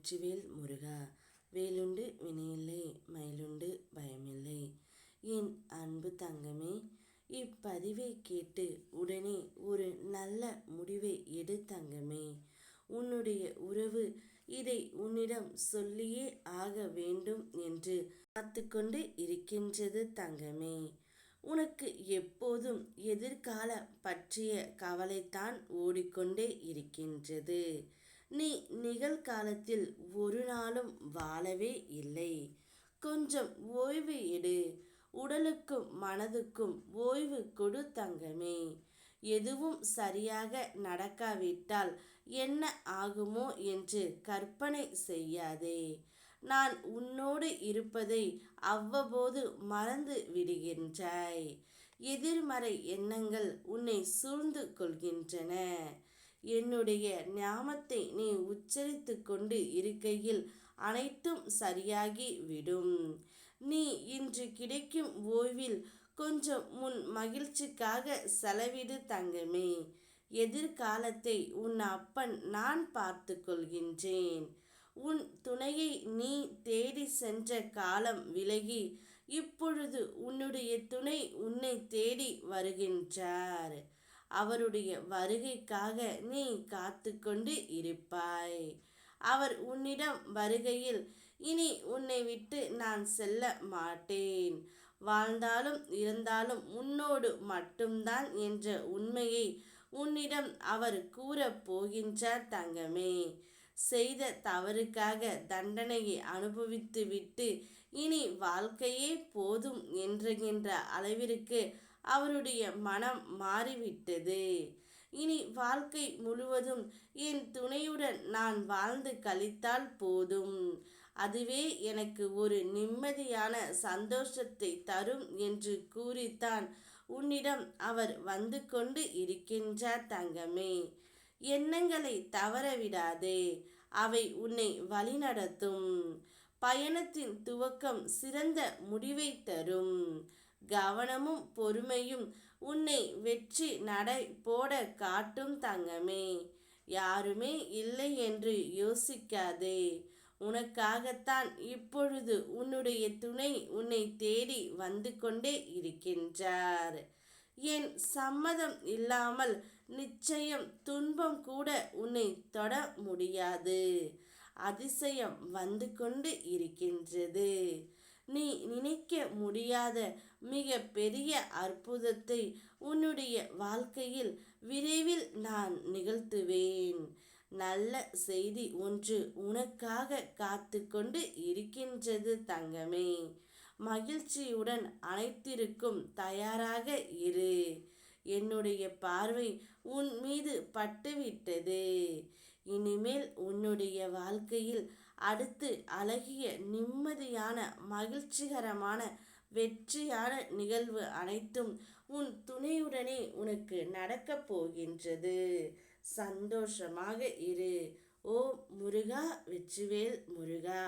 வெற்றிவேல் முருகா வேலுண்டு வினையில்லை மயிலுண்டு பயமில்லை. என் அன்பு தங்கமே இப்பதிவை கேட்டு உடனே ஒரு நல்ல முடிவை எடு தங்கமே. உன்னுடைய உறவு இதை உன்னிடம் சொல்லியே ஆக வேண்டும் என்று காத்துக்கொண்டு இருக்கின்றது தங்கமே. உனக்கு எப்போதும் எதிர்கால பற்றிய கவலைத்தான் ஓடிக்கொண்டே இருக்கின்றது. நீ நிகழ்காலத்தில் ஒரு நாளும் வாழவே இல்லை. கொஞ்சம் ஓய்வு எடு. உடலுக்கும் மனதுக்கும் ஓய்வு கொடு தங்கமே. எதுவும் சரியாக நடக்காவிட்டால் என்ன ஆகுமோ என்று கற்பனை செய்யாதே. நான் உன்னோடு இருப்பதை அவ்வப்போது மறந்து விடுகின்றாய். எதிர்மறை எண்ணங்கள் உன்னை சூழ்ந்து கொள்கின்றன. என்னுடைய ஞாமத்தை நீ உச்சரித்து கொண்டு இருக்கையில் அனைத்தும் சரியாகி விடும். நீ இன்று கிடைக்கும் ஓய்வில் கொஞ்சம் முன் மகிழ்ச்சிக்காக செலவிடு தங்கமே. எதிர்காலத்தை உன் அப்பன் நான் பார்த்து கொள்கின்றேன். உன் துணையை நீ தேடி சென்ற காலம் விலகி இப்பொழுது உன்னுடைய துணை உன்னை தேடி வருகின்றார். அவருடைய வருகைக்காக நீ காத்து கொண்டு இருப்பாய். அவர் உன்னிடம் வருகையில் இனி உன்னை விட்டு நான் செல்ல மாட்டேன். வாழ்ந்தாலும் இருந்தாலும் உன்னோடு மட்டும்தான் என்ற உண்மையை உன்னிடம் அவர் கூறப் போகின்றார் தங்கமே. செய்த தவறுக்காக தண்டனையை அனுபவித்து விட்டு இனி வாழ்க்கையே போதும் என்றுகின்ற அளவிற்கு அவருடைய மனம் மாறிவிட்டது. இனி வாழ்க்கை முழுவதும் என் துணையுடன் நான் வாழ்ந்து கழித்தால் போதும். அதுவே எனக்கு ஒரு நிம்மதியான சந்தோஷத்தை தரும் என்று கூறித்தான். உன்னிடம் அவர் வந்து கொண்டு இருக்கின்றார் தங்கமே. எண்ணங்களை தவறவிடாதே. அவை உன்னை வழிநடத்தும். பயணத்தின் துவக்கம் சிறந்த முடிவை தரும். கவனமும் பொறுமையும் உன்னை வெற்றி நடை போட காட்டும் தங்கமே. யாருமே இல்லை என்று யோசிக்காதே. உனக்காகத்தான் இப்பொழுது உன்னுடைய துணை உன்னை தேடி வந்து கொண்டே இருக்கின்றார். என் சம்மதம் இல்லாமல் நிச்சயம் துன்பம் கூட உன்னை தொட முடியாது. அதிசயம் வந்து கொண்டு இருக்கின்றது. நீ நினைக்க முடியாத மிக பெரிய அற்புதத்தை உன்னுடைய வாழ்க்கையில் விரைவில் நான் நிகழ்த்துவேன். நல்ல செய்தி ஒன்று உனக்காக காத்து கொண்டு இருக்கின்றது தங்கமே. மகிழ்ச்சியுடன் அனைத்திற்கும் தயாராக இரு. என்னுடைய பார்வை உன் மீது பட்டுவிட்டது. இனிமேல் உன்னுடைய வாழ்க்கையில் அடுத்து அழகிய நிம்மதியான மகிழ்ச்சிகரமான வெற்றியான நிகழ்வு அனைத்தும் உன் துணையுடனே உனக்கு நடக்கப் போகின்றது. சந்தோஷமாக இரு. ஓ முருகா வெற்றிவேல் முருகா.